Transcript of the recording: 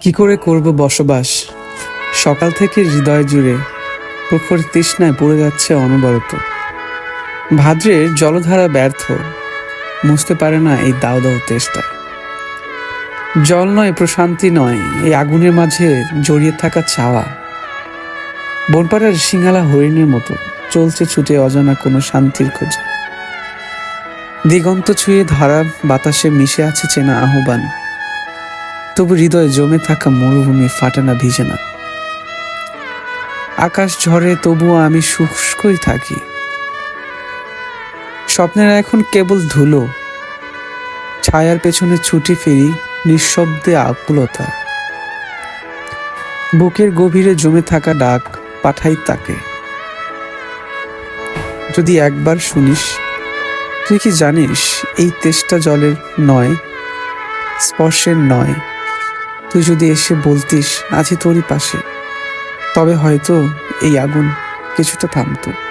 কি করে করব বসবাস? সকাল থেকে হৃদয় জুড়ে প্রখর তৃষ্ণায় পড়ে যাচ্ছে অনবরত। ভাদ্রের জলধারা ব্যর্থ, মুছতে পারে না এই দাও দাও তেষ্টা। জল নয়, প্রশান্তি নয়, এই আগুনের মাঝে জড়িয়ে থাকা চাওয়া বনপাড়ার সিঙ্গালা হরিণের মতো, চলছে ছুটে অজানা কোনো শান্তির খোঁজে। দিগন্ত ছুঁয়ে ধরা বাতাসে মিশে আছে চেনা আহ্বান। তবু হৃদয়ে জমে থাকা মরুভূমি ফাটে না ভিজে না। আকাশ ঝরে তবুও আমি শুষ্কই থাকি। স্বপ্নের এখন কেবল ধুলো। ছায়ার পেছনে ছুটি ফিরি নিঃশব্দে আকুলতা। বুকের গভীরে জমে থাকা ডাক পাঠাই তাকে। যদি একবার শুনিস, তুই কি জানিস এই তেষ্টা জলের নয়, স্পর্শের নয় তুই যদি এসে বলতিস আছি তোরই পাশে। তবে হয়তো এই আগুন কিছুটা থামতো।